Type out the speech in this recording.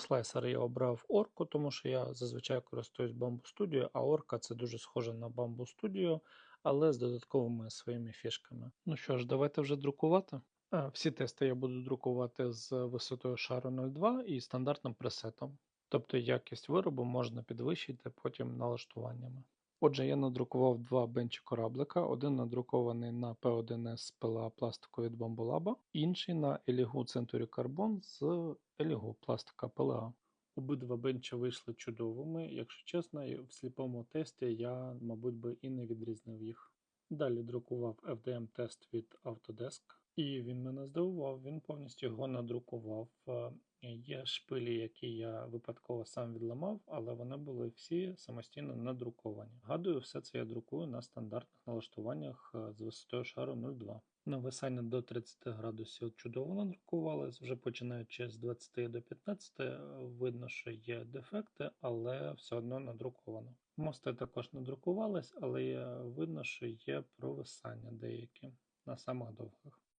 Слайсер я обрав орку, тому що я зазвичай користуюсь Bamboo Studio, а орка це дуже схоже на Bamboo Studio, але з додатковими своїми фішками. Ну що ж, давайте вже друкувати. Е, Всі тести я буду друкувати з висотою шару 0,2 і стандартним пресетом. Тобто якість виробу можна підвищити потім налаштуваннями. Отже, я надрукував два бенчі кораблика. Один надрукований на P1S ПЛА пластику від Bambolab, інший на Elihu Century Carbon з Elihu пластика PLA. Обидва бенчі вийшли чудовими. Якщо чесно, в сліпому тесті я, мабуть, би і не відрізнив їх. Далі друкував FDM-тест від Autodesk, і він мене здивував. Він повністю його надрукував. Е, Є шпилі, які я випадково сам відламав, але вони були всі самостійно надруковані. Гадую, все це я друкую на стандартних налаштуваннях е, з висотою шару 0,2. Нависання до 30 градусів чудово надрукувалось, вже починаючи з 20 до 15, е, видно, що є дефекти, але все одно надруковано. Мости також надрукувались, але видно, що є провисання деякі на самих довгих.